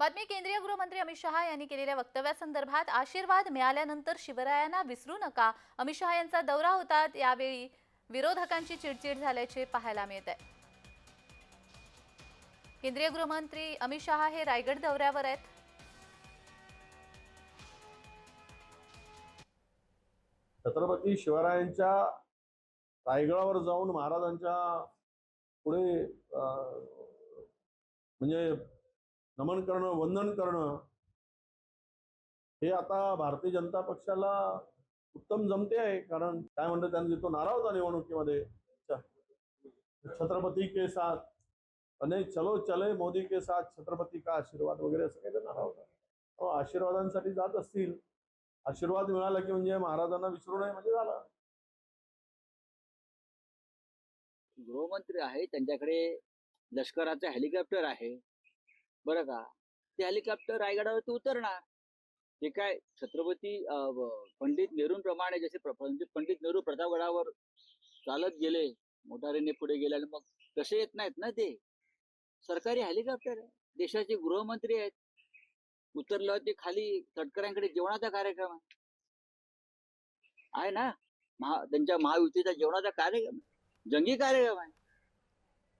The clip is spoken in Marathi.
बातमी केंद्रीय गृहमंत्री अमित शहा यांनी केलेल्या वक्तव्यासंदर्भात आशीर्वाद मिळाल्यानंतर शिवरायांना विसरू नका. अमित शहा यांचा दौरा होता यावेळी विरोधकांची चिडचिड झाल्याचे पाहायला मिळत आहे केंद्रीय गृहमंत्री अमित शहा हे रायगड दौऱ्यावर आहेत. छत्रपती शिवरायांच्या रायगडावर जाऊन महाराजांच्या पुढे म्हणजे नमन करणं वंदन करणं हे आता भारतीय जनता पक्षाला उत्तम जमते आहे. कारण काय म्हणतात त्यांनी तो नारा होता निवडणुकीमध्ये. छत्रपती के साथ. अनेक चलो चले मोदी के साथ छत्रपती का आशीर्वाद वगैरे असं काही नारा होता. हो, आशीर्वादांसाठी जात असतील. आशीर्वाद मिळाला की म्हणजे महाराजांना विसरू नये म्हणजे झालं. गृहमंत्री आहे त्यांच्याकडे लष्कराचं हेलिकॉप्टर आहे. बरं का? ते हेलिकॉप्टर रायगडावरती उतरणार. हे काय छत्रपती पंडित नेहरूंप्रमाणे जसे पंडित नेहरू प्रतापगडावर चालत गेले मोटारीने पुढे गेले आणि मग कसे येत नाहीत ना ते? सरकारी हेलिकॉप्टर आहे. देशाचे गृहमंत्री आहेत. उतरल्यावरती खाली तटकऱ्यांकडे जेवणाचा कार्यक्रम आहे. आहे ना? महा त्यांच्या महायुतीचा जेवणाचा कार्यक्रम आहे. जंगी कार्यक्रम आहे.